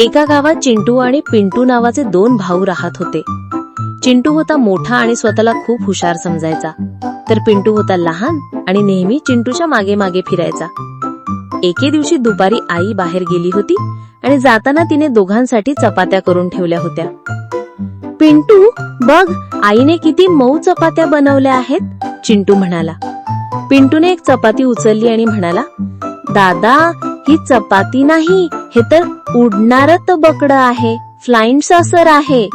एका गावात चिंटू आणि पिंटू नावाचे दोन भाऊ राहत होते. चिंटू होता मोठा आणि स्वतःला खूप हुशार समजायचा. तर पिंटू होता लहान आणि नेहमी चिंटूच्या मागे मागे फिरायचा. एके दिवशी दुपारी आई बाहेर गेली होती आणि जाताना तिने दोघांसाठी चपात्या करून ठेवल्या होत्या. पिंटू बघ आईने किती मऊ चपात्या बनवल्या आहेत चिंटू म्हणाला. पिंटूने एक चपाती उचलली आणि म्हणाला दादा ही चपाती नाही हे तर उडणार बकडं आहे फ्लाइंग सर आहे.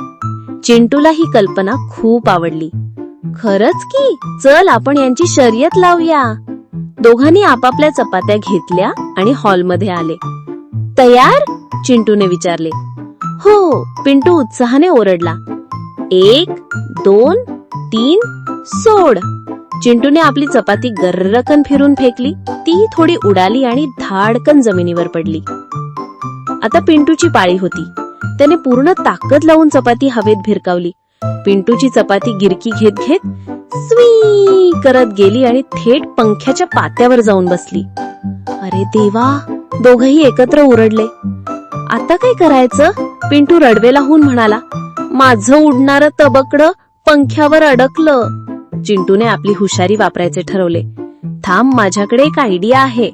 चिंटूला ही कल्पना खूप आवडली. खरच की? चल आपण यांची शर्यत लावूया. दोघांनी आपापल्या चपात्या घेतल्या आणि हॉलमध्ये आले. तयार? चिंटूने विचारले. हो पिंटू उत्साहाने ओरडला. एक दोन तीन सोड. चिंटूने आपली चपाती गर्रकन फिरून फेकली. ती थोडी उडाली आणि धाडकन जमिनीवर पडली. आता पिंटूची पाळी होती. त्याने पूर्ण ताकद लावून चपाती हवेत भिरकावली. पिंटूची चपाती गिरकी घेत घेत स्वी करत गेली आणि थेट पंख्याच्या पात्यावर जाऊन बसली. अरे देवा दोघही एकत्र उरडले आता काय करायचं? पिंटू रडवेला होऊन म्हणाला माझं उडणारं तबकड पंख्यावर अडकलं. चिंटूने आपली हुशारी वापरायचे ठरवले. थांब माझ्याकडे एक आयडिया आहे.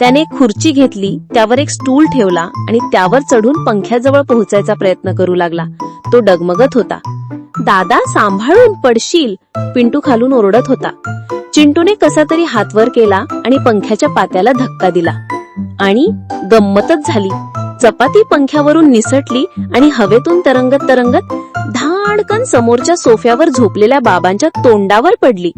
त्याने एक खुर्ची घेतली त्यावर एक स्टूल ठेवला आणि त्यावर चढून पंख्याजवळ पोहोचायचा प्रयत्न करू लागला. तो डगमगत होता. दादा सांभाळून पडशील पिंटू खालून ओरडत होता. चिंटूने कसा तरी हातवर केला आणि पंख्याच्या पात्याला धक्का दिला. आणि गंमतच झाली. चपाती पंख्यावरून निसटली आणि हवेतून तरंगत तरंगत धाडकन समोरच्या सोफ्यावर झोपलेल्या बाबांच्या तोंडावर पडली.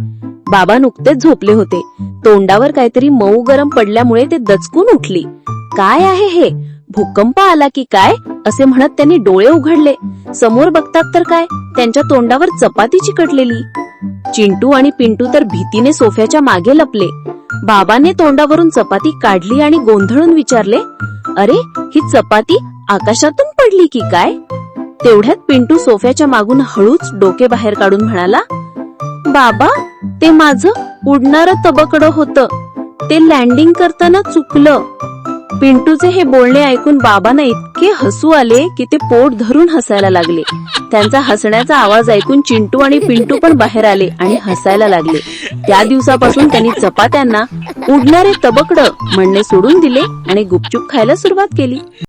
बाबा नुकतेच झोपले होते. तोंडावर काहीतरी मऊ गरम पडल्यामुळे ते दचकून उठली. काय आहे हे? भूकंप आला की काय? असे म्हणत त्यांनी डोळे उघडले. समोर बघतात तर काय? त्यांच्या तोंडावर चपाती चिकटलेली. चिंटू आणि पिंटू तर भीतीने सोफ्याच्या मागे लपले. बाबाने तोंडावरून चपाती काढली आणि गोंधळून विचारले अरे ही चपाती आकाशातून पडली की काय? तेवढ्यात पिंटू सोफ्याच्या मागून हळूच डोके बाहेर काढून म्हणाला बाबा ते माझं उडणार तबकड होत. ते लँडिंग करताना चुकलं. पिंटूचे हे बोलणे ऐकून बाबांना इतके हसू आले की ते पोट धरून हसायला लागले. त्यांचा हसण्याचा आवाज ऐकून चिंटू आणि पिंटू पण बाहेर आले आणि हसायला लागले. त्या दिवसापासून त्यांनी चपात्यांना उडणारे तबकड म्हणणे सोडून दिले आणि गुपचूप खायला सुरुवात केली.